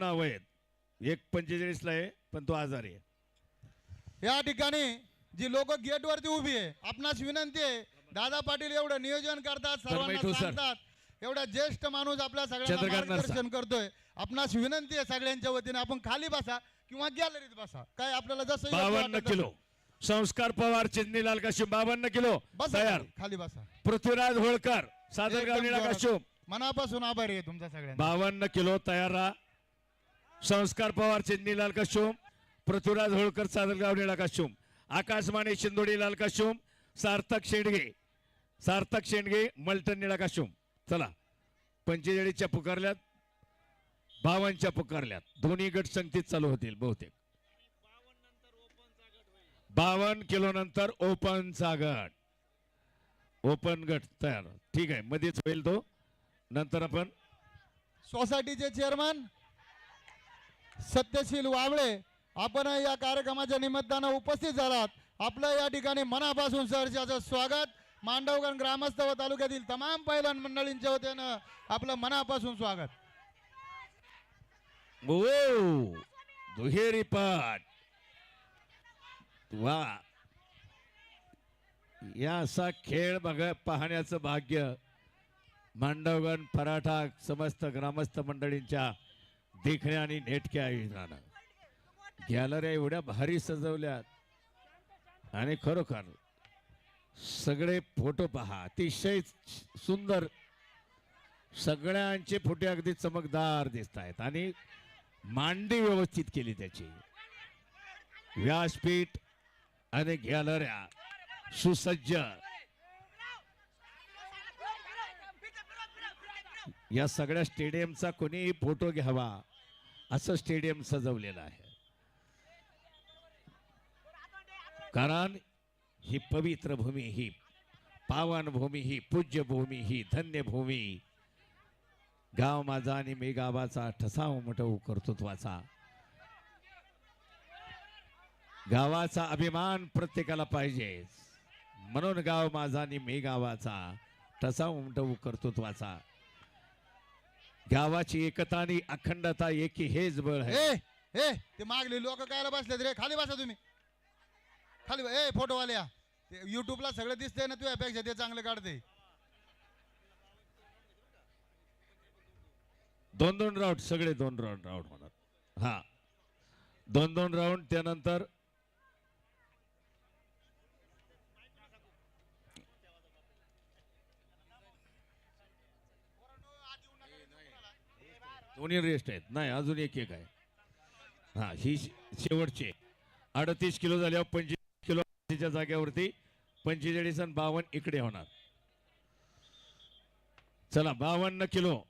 नाव आहेत. एक पंचेचाळीसला आहे पण तो आजारी आहे. या ठिकाणी जी लोक गेट वरती उभी आहे आपणास विनंती आहे दादा पाटील एवढं नियोजन करतात सर्वांना ठोसर. सांगतात एवढा ज्येष्ठ माणूस आपल्या सगळ्यांना चंद्रकांत नरसा. मार्गदर्शन करतोय. आपणास विनंती आहे सगळ्यांच्या वतीने आपण खाली बसा किंवा गॅलरीत बसा. काय आपल्याला जसं योग्य बावन्न तसं. किलो. संस्कार पवार चिंदनी लाल काशिम बावन्न किलो. बसा तयार. खाली, खाली बसा. पृथ्वीराज होळकर सादरगाव एकदम निळा जोरात. काशिम. मनापासून आभारी आहे तुमच्या सगळ्यांना बावन्न किलो तयार राहा. संस्कार पवार चिंदनी लाल काशिम पृथ्वीराज होळकर सादरगाव निळा काशिम आकाशमाने शिंदोडी लाल काशिम सार्थक शेंडगे. सार्थक शेंडगे मल्टन निळा काशिम चला पंचेचाळीसच्या पुकारल्यात बावनच्या पुकारल्यात. दोन्ही गट संगतीत चालू होतील बहुतेक. बावन्न किलो नंतर ओपनचा गट. ओपन गट तयार. ठीक आहे मध्येच होईल तो. नंतर आपण सोसायटीचे चेअरमन सत्यशील वावळे आपण या कार्यक्रमाच्या निमित्तानं उपस्थित झालात. आपलं या ठिकाणी मनापासून सरच्याचं स्वागत. मांडवगण ग्रामस्थ व तालुक्यातील तमाम पैलवान मंडळींच्या वतीनं आपलं मनापासून स्वागत. ओ दुहेरी पाठ. वा. या असा खेळ बघ पाहण्याचं भाग्य. मांडवगण पराठा समस्त ग्रामस्थ मंडळींच्या देखण्या आणि नेटक्या आयोजनानं गॅलऱ्या एवढ्या भारी सजवल्यात. आणि खरोखर सगळे फोटो पहा. अतिशय सुंदर सगळ्यांचे फोटो अगदी चमकदार दिसत आहेत आणि मांडी व्यवस्थित केली त्याची. व्यासपीठ आणि गॅलऱ्या सुसज्ज. या सगळ्या स्टेडियमचा कोणीही फोटो घ्यावा. असं स्टेडियम सजवलेलं आहे. कारण ही पवित्र भूमी ही पावन भूमी ही पूज्य भूमी ही धन्य भूमी. गाव माझा आणि मी गावाचा ठसा उमटवू कर्तृत्वाचा. गावाचा अभिमान प्रत्येकाला पाहिजे. म्हणून गाव माझा आणि मी गावाचा ठसा उमटवू कर्तृत्वाचा. गावाची एकता आणि अखंडता एकी हेच बळ आहे. ए ए ते मागले लोक कायला बसलेत रे? खाली बसा तुम्ही. खाली ए फोटोवाल्या ते युट्यूबला सगळं दिसतंय ना तुझ्यापेक्षा ते चांगलं काढते दोन दोन राऊंड सगळे दोन राऊंड राऊंड होणार. हा. दोन दोन राऊंड त्यानंतर दोन्ही रेस्ट आहेत. नाही अजून एक एक आहे. हा ही शेवटची अडतीस किलो झाल्यावर पंचवीस किलो तिच्या जाग्यावरती पंचेचाळीस आणि बावन्न इकडे होणार. चला बावन्न किलो.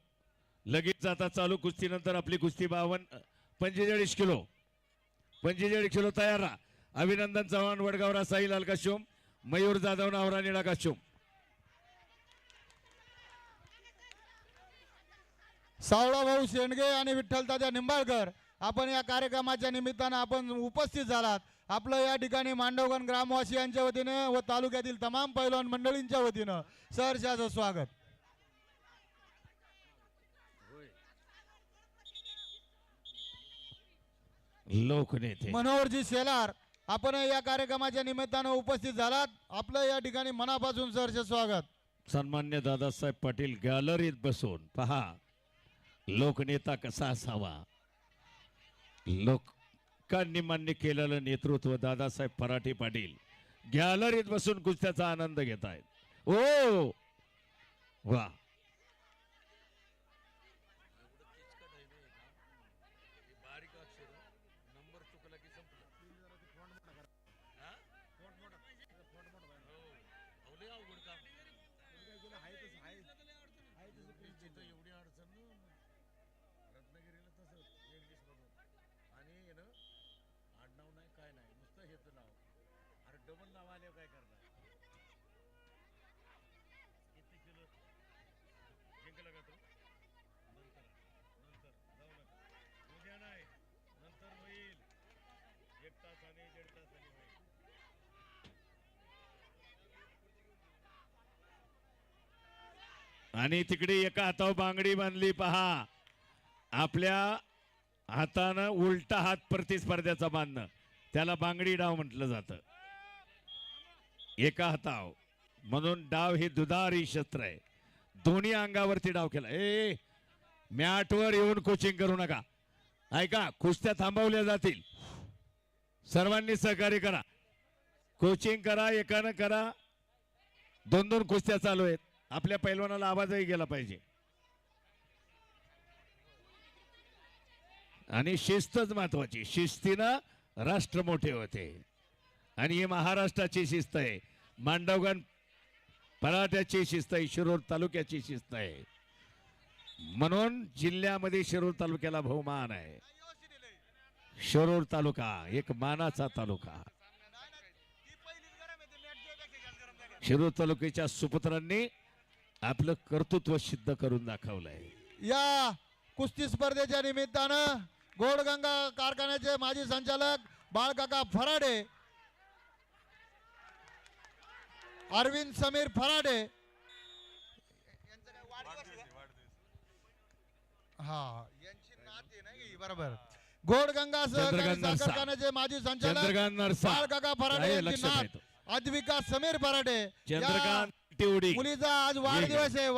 लगेच जाता चालू कुस्तीनंतर आपली कुस्ती बावन्न पंचेचाळीस किलो. पंचेचाळीस किलो तयार राहा. अभिनंदन चव्हाण वडगावरा साई लाल काश्यूम मयूर जाधव नावरा निळा काश्यूम सावळा भाऊ शेंडगे आणि विठ्ठल तात्या निंबाळकर आपण या कार्यक्रमाच्या निमित्तानं आपण उपस्थित झालात. आपलं या ठिकाणी मांडवगण ग्रामवासियांच्या वतीनं व तालुक्यातील तमाम पैलवान मंडळींच्या वतीनं सहर्षाचं स्वागत. लोकनेते. मनोहरजी शेलार आपण या कार्यक्रमाच्या निमित्तानं उपस्थित झालात. आपलं या ठिकाणी मनापासून सहर्ष स्वागत. सन्मान्य दादासाहेब पाटील गॅलरीत बसून पहा. लोकनेता कसा असावा? लोकांनी मान्य केलेलं नेतृत्व दादासाहेब पराठे पाटील गॅलरीत बसून कुस्त्याचा आनंद घेत आहेत. ओ! वा! आणि तिकडे एका हातावर बांगडी बांधली पहा. आपल्या हातानं उलटा हात प्रतिस्पर्ध्याचा बांधणं. त्याला बांगडी डाव म्हटलं जातं. एका हाताव. म्हणून डाव हे दुधारी शस्त्र आहे. दोन्ही अंगावरती डाव केला. ए मॅटवर येऊन कोचिंग करू नका. ऐका कुस्त्या थांबवल्या जातील. सर्वांनी सहकार्य करा. कोचिंग करा एकानं करा. दोन दोन कुस्त्या चालू आहेत. आपल्या पैलवानाला आवाजही गेला पाहिजे. आणि शिस्तच महत्वाची. शिस्तीनं राष्ट्र मोठे होते. आणि ही महाराष्ट्राची शिस्त आहे. मांडवगण पराठ्याची शिस्त आहे शिरूर तालुक्याची शिस्त आहे. म्हणून जिल्ह्यामध्ये शिरूर तालुक्याला बहुमान आहे. शिरूर तालुका एक मानाचा तालुका. शिरूर तालुक्याच्या सुपुत्रांनी आपलं कर्तृत्व सिद्ध करून दाखवलंय. या कुस्ती स्पर्धेच्या निमित्तानं गोडगंगा कारखान्याचे माजी संचालक बाळकाका फराडे अरविंद समीर फराडे. हा यांची नाती बरोबर. गोडगंगा सहकारी चंद्रकांत साखर. कारखान्याचे माजी संचालक चंद्रकांत नरसा बाळकाका फराडे आहे, यांची लक्षात नात. येतो. अद्विका समीर फराडे. या चंद्रकांत टिवडी. मुलीचा आज वाढदिवस आहे.